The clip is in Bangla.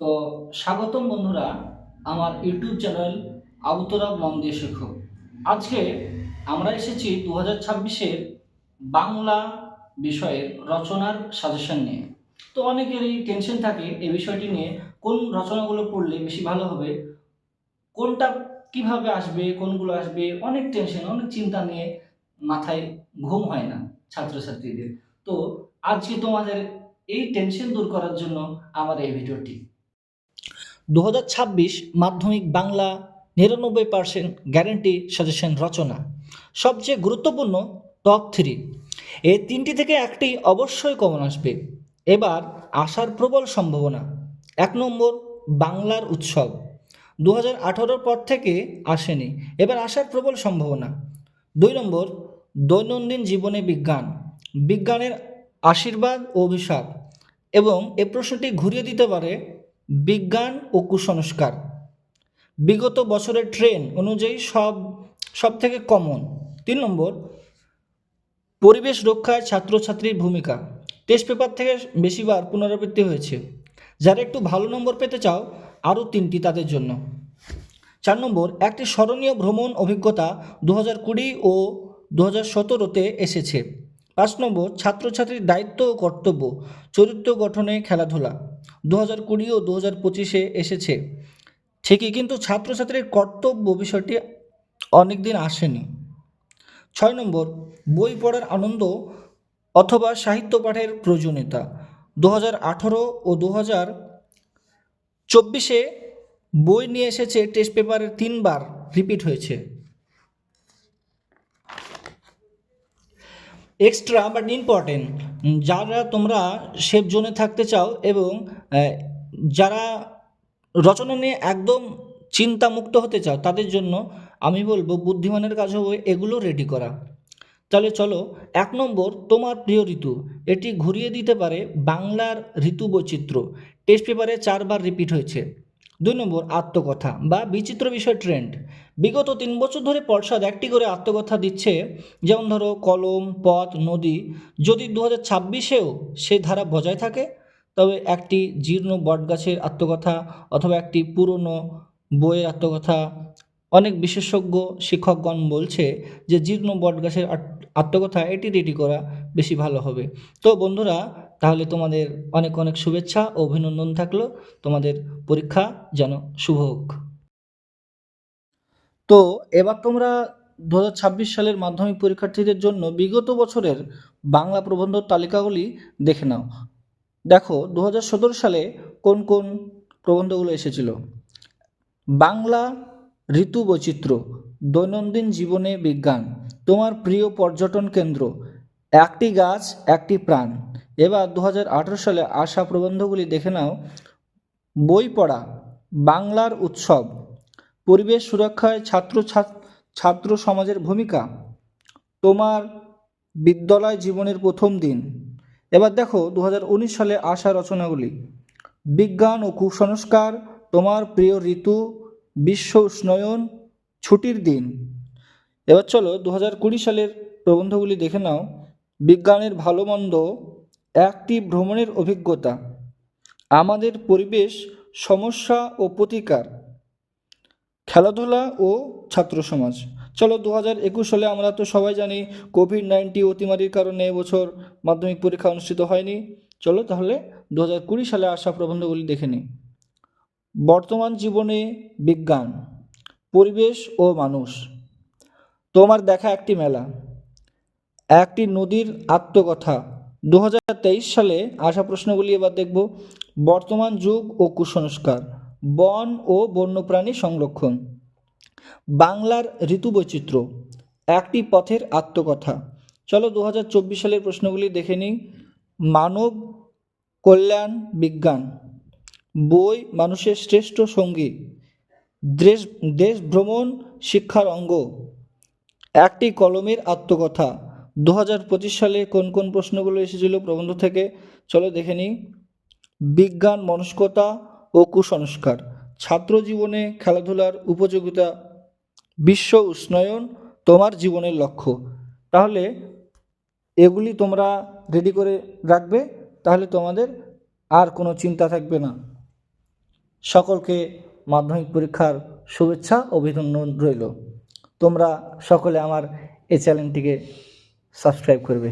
তো স্বাগতম বন্ধুরা আমার ইউটিউব চ্যানেল আবুতরা মন দিয়ে শেখো আজকে আমরা এসেছি দু হাজার ছাব্বিশের বাংলা বিষয়ের রচনার সাজেশন নিয়ে। তো অনেকেরই টেনশন থাকে এই বিষয়টি নিয়ে, কোন রচনাগুলো পড়লে বেশি ভালো হবে, কোনটা কীভাবে আসবে, কোনগুলো আসবে, অনেক টেনশন অনেক চিন্তা নিয়ে মাথায় ঘুম হয় না ছাত্রছাত্রীদের। তো আজকে তোমাদের এই টেনশন দূর করার জন্য আমার এই ভিডিওটি। দু হাজার ছাব্বিশ মাধ্যমিক বাংলা নিরানব্বই পার্সেন্ট গ্যারেন্টি সাজেশন রচনা। সবচেয়ে গুরুত্বপূর্ণ টপ থ্রি এই তিনটি থেকে একটি অবশ্যই কমন আসবে। এবার আসার প্রবল সম্ভাবনা। এক নম্বর, বাংলার উৎসব। দু হাজার পর থেকে আসেনি। এবার আসার প্রবল সম্ভাবনা। দুই নম্বর, দৈনন্দিন জীবনে বিজ্ঞান। বিজ্ঞানের আশীর্বাদ ও অভিশাপ। এবং এ প্রশ্নটি ঘুরিয়ে দিতে পারে বিজ্ঞান ও কুসংস্কার। বিগত বছরের ট্রেন অনুযায়ী সব সব থেকে কমন তিন নম্বর, পরিবেশ রক্ষায় ছাত্রছাত্রীর ভূমিকা। টেস্ট পেপার থেকে বেশিবার পুনরাবৃত্তি হয়েছে। যারা একটু ভালো নম্বর পেতে চাও, আরও তিনটি তাদের জন্য। চার নম্বর, একটি স্মরণীয় ভ্রমণ অভিজ্ঞতা দু হাজার কুড়ি ও দু হাজার সতেরোতে এসেছে। পাঁচ নম্বর, ছাত্রছাত্রীর দায়িত্ব ও কর্তব্য, চরিত্র গঠনে খেলাধুলা। দু হাজার কুড়ি ও দু হাজার পঁচিশে এসেছে। ঠিকই, কিন্তু ছাত্রছাত্রীর কর্তব্য বিষয়টি অনেক দিন আসেনি। ছয় নম্বর, বই পড়ার আনন্দ অথবা সাহিত্য পাঠের প্রয়োজনীয়তা। দু হাজার আঠারো ও দু হাজার চব্বিশে বই নিয়ে এসেছে, টেস্ট পেপারের তিনবার রিপিট হয়েছে। এক্সট্রা বাট ইম্পর্টেন্ট যারা তোমরা সেফ জোনে থাকতে চাও এবং যারা রচনা নিয়ে একদম চিন্তামুক্ত হতে চাও, তাদের জন্য আমি বলব বুদ্ধিমানের কাজ হবে এগুলো রেডি করা। তাহলে চলো, এক নম্বর, তোমার প্রিয় ঋতু। এটি ঘুরিয়ে দিতে পারে বাংলার ঋতু বৈচিত্র্য। টেস্ট পেপারে চারবার রিপিট হয়েছে। দুই নম্বর আত্মকথা বা বিচিত্র বিষয় ট্রেন্ড বিগত তিন বছর ধরে পর্ষদ একটি করে আত্মকথা দিচ্ছে, যেমন ধরো কলম, পথ, নদী। যদি দু হাজার ছাব্বিশেও সেই ধারা বজায় থাকে, তবে একটি জীর্ণ বটগাছের আত্মকথা অথবা একটি পুরনো বইয়ের আত্মকথা। অনেক বিশেষজ্ঞ, শিক্ষকগণ বলছে যে, জীর্ণ বটগাছের আত- আত্মকথা এটি রেডি করা বেশি ভালো হবে। তো বন্ধুরা, তাহলে তোমাদের অনেক অনেক শুভেচ্ছা ও অভিনন্দন থাকল। তোমাদের পরীক্ষা যেন শুভ হোক। তো এবার তোমরা দু হাজার ছাব্বিশ সালের মাধ্যমিক পরীক্ষার্থীদের জন্য বিগত বছরের বাংলা প্রবন্ধ তালিকাগুলি দেখে নাও। দেখো দু হাজার সতেরো সালে কোন কোন প্রবন্ধগুলো এসেছিল? বাংলা ঋতু বৈচিত্র্য, দৈনন্দিন জীবনে বিজ্ঞান, তোমার প্রিয় পর্যটন কেন্দ্র একটি গাছ, একটি প্রাণ। এবার দু হাজার আঠেরো সালে আশা প্রবন্ধগুলি দেখে নাও। বই পড়া, বাংলার উৎসব, পরিবেশ সুরক্ষায় ছাত্র ছাত্র সমাজের ভূমিকা, তোমার বিদ্যালয় জীবনের প্রথম দিন। এবার দেখো দু হাজার উনিশ সালে আশা রচনাগুলি। বিজ্ঞান ও কুসংস্কার, তোমার প্রিয় ঋতু, বিশ্ব উষ্ণায়ন, ছুটির দিন। এবার চলো দু সালের প্রবন্ধগুলি দেখে নাও। বিজ্ঞানের ভালো মন্দ একটি ভ্রমণের অভিজ্ঞতা। আমাদের পরিবেশ সমস্যা ও প্রতিকার। খেলাধুলা ও ছাত্র সমাজ চলো দু হাজার একুশ সালে আমরা তো সবাই জানি কোভিড নাইন্টিন অতিমারির কারণে এবছর মাধ্যমিক পরীক্ষা অনুষ্ঠিত হয়নি। চলো তাহলে দু হাজার কুড়ি সালে আসা প্রবন্ধগুলি দেখে নিই। বর্তমান জীবনে বিজ্ঞান, পরিবেশ ও মানুষ। তোমার দেখা একটি মেলা। একটি নদীর আত্মকথা। দু হাজার তেইশ সালে আসা প্রশ্নগুলি এবার দেখব। বর্তমান যুগ ও কুসংস্কার, বন ও বন্যপ্রাণী সংরক্ষণ। বাংলার ঋতু বৈচিত্র্য একটি পথের আত্মকথা। চলো দু হাজার চব্বিশ সালের প্রশ্নগুলি দেখে নিই। মানব কল্যাণ বিজ্ঞান, বই মানুষের শ্রেষ্ঠ সঙ্গী, দেশ দেশ ভ্রমণ শিক্ষার অঙ্গ। একটি কলমের আত্মকথা। দু হাজার পঁচিশ সালে কোন কোন প্রশ্নগুলো এসেছিল প্রবন্ধ থেকে? চলো দেখে নিই। বিজ্ঞান, মনস্কতা ও কুসংস্কার। ছাত্র জীবনে খেলাধুলার উপযোগিতা বিশ্ব উষ্ণায়ন তোমার জীবনের লক্ষ্য। তাহলে এগুলি তোমরা রেডি করে রাখবে, তাহলে তোমাদের আর কোনো চিন্তা থাকবে না। সকলকে মাধ্যমিক পরীক্ষার শুভেচ্ছা, অভিনন্দন রইল। তোমরা সকলে আমার এই চ্যানেলটিকে সাবস্ক্রাইব করবে।